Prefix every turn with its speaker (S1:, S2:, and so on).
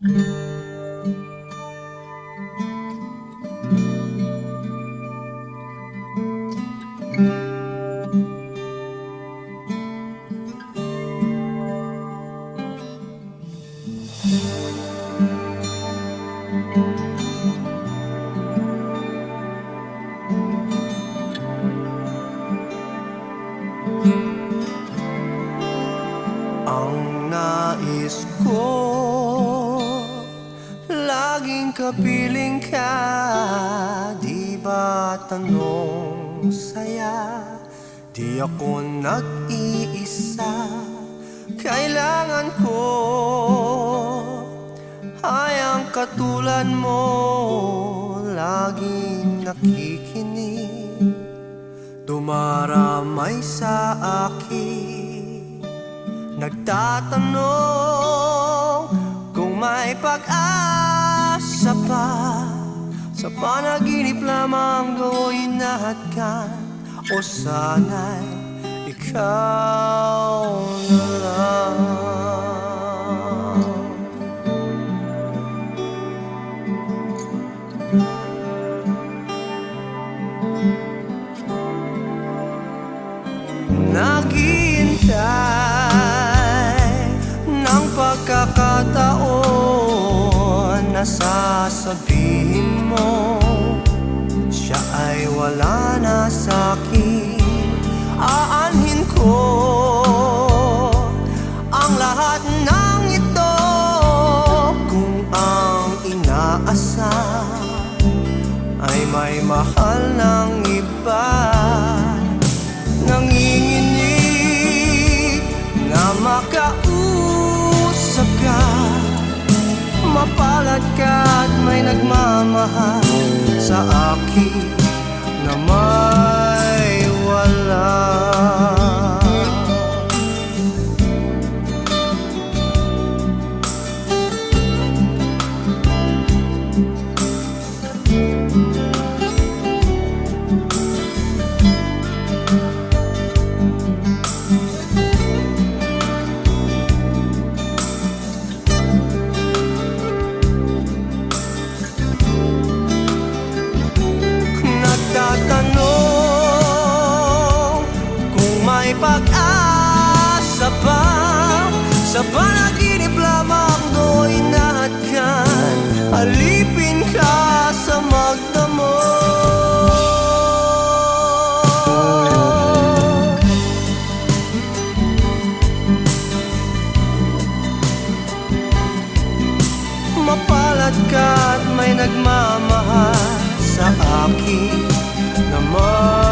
S1: Ang nais ko Laging kapiling ka Di ba tanong saya? Di ako nag-iisa Kailangan ko. Ay ang katulad mo Laging nakikinig. Dumaramay sa akin Nagtatanong kung may pag-asa pa Sa panaginip lamang gawin natin O sana'y ikaw na lang. Naghihintay ng pagkakataon na sasabihin mo wala na sa'kin Aanhin ko ang lahat ng ito. Kung ang inaasam ay may mahal ng iba. Nanginginig na makausap ka. Mapalad ka at may nagmamahal sa akin na may pag-asa pa Sa panaginip lamang do'y nahatkan. Alipin ka sa magdamo. Mapalad ka at may nagmamahal sa akin na may